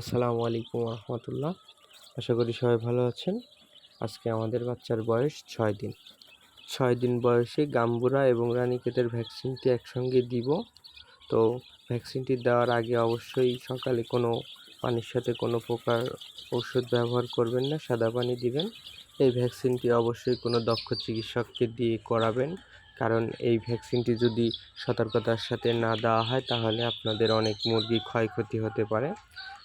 আসসালামু আলাইকুম রহমতুল্লাহ। আশা করি সবাই ভালো আছেন। আজকে আমাদের বাচ্চার বয়স ছয় দিন। ছয় দিন বয়সে গাম্বুরা এবং রানীক্ষেতের ভ্যাকসিনটি একসঙ্গে দিব। তো ভ্যাকসিনটি দেওয়ার আগে অবশ্যই সকালে কোনো পানির সাথে কোনো প্রকার ওষুধ ব্যবহার করবেন না, সাদা পানি দিবেন। এই ভ্যাকসিনটি অবশ্যই কোনো দক্ষ চিকিৎসককে দিয়ে করাবেন। কারণ এই ভ্যাকসিনটি যদি সতর্কতার সাথে না দেওয়া হয়, তাহলে আপনাদের অনেক মুরগি ক্ষয়ক্ষতি হতে পারে।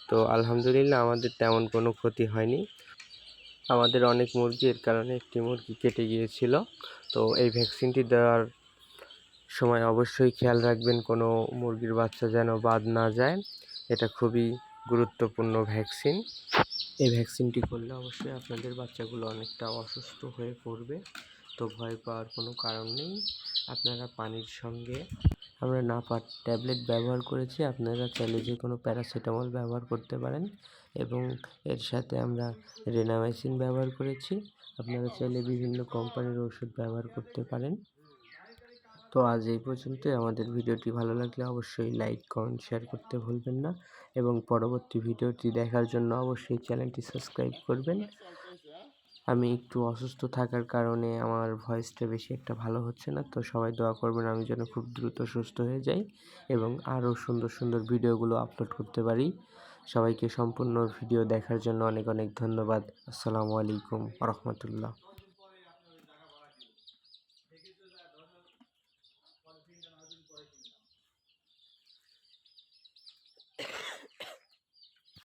তো আলহামদুলিল্লাহ আমাদের তেমন কোনো ক্ষতি হয়নি। আমাদের অনেক মুরগি এর কারণে একটি মুরগি কেটে গিয়েছিল। তো এই ভ্যাকসিনটি দেওয়ার সময় অবশ্যই খেয়াল রাখবেন কোনো মুরগির বাচ্চা যেন বাদ না যায়। এটা খুবই গুরুত্বপূর্ণ ভ্যাকসিন। এই ভ্যাকসিনটি করলে অবশ্যই আপনাদের বাচ্চাগুলো অনেকটা অসুস্থ হয়ে পড়বে। তো ভয় পাওয়ার কোনো কারণ নেই। আপনারা পানির সঙ্গে আমরা নাপার ট্যাবলেট ব্যবহার করেছি। আপনারা চাইলে যে কোনো প্যারাসিটামল ব্যবহার করতে পারেন এবং এর সাথে আমরা রেনামাইসিন ব্যবহার করেছি। আপনারা চাইলে বিভিন্ন কোম্পানির ওষুধ ব্যবহার করতে পারেন। তো আজ এই পর্যন্তই। আমাদের ভিডিওটি ভালো লাগলে অবশ্যই লাইক, কমেন্ট, শেয়ার করতে ভুলবেন না এবং পরবর্তী ভিডিওটি দেখার জন্য অবশ্যই চ্যানেলটি সাবস্ক্রাইব করবেন। আমি একটু অসুস্থ থাকার কারণে আমার ভয়েসটা বেশি একটা ভালো হচ্ছে না। তো সবাই দোয়া করবেন আমি যেন খুব দ্রুত সুস্থ হয়ে যাই এবং আরও সুন্দর সুন্দর ভিডিওগুলো আপলোড করতে পারি। সবাইকে সম্পূর্ণ ভিডিও দেখার জন্য অনেক অনেক ধন্যবাদ। আসসালামু আলাইকুম রহমতুল্লাহ।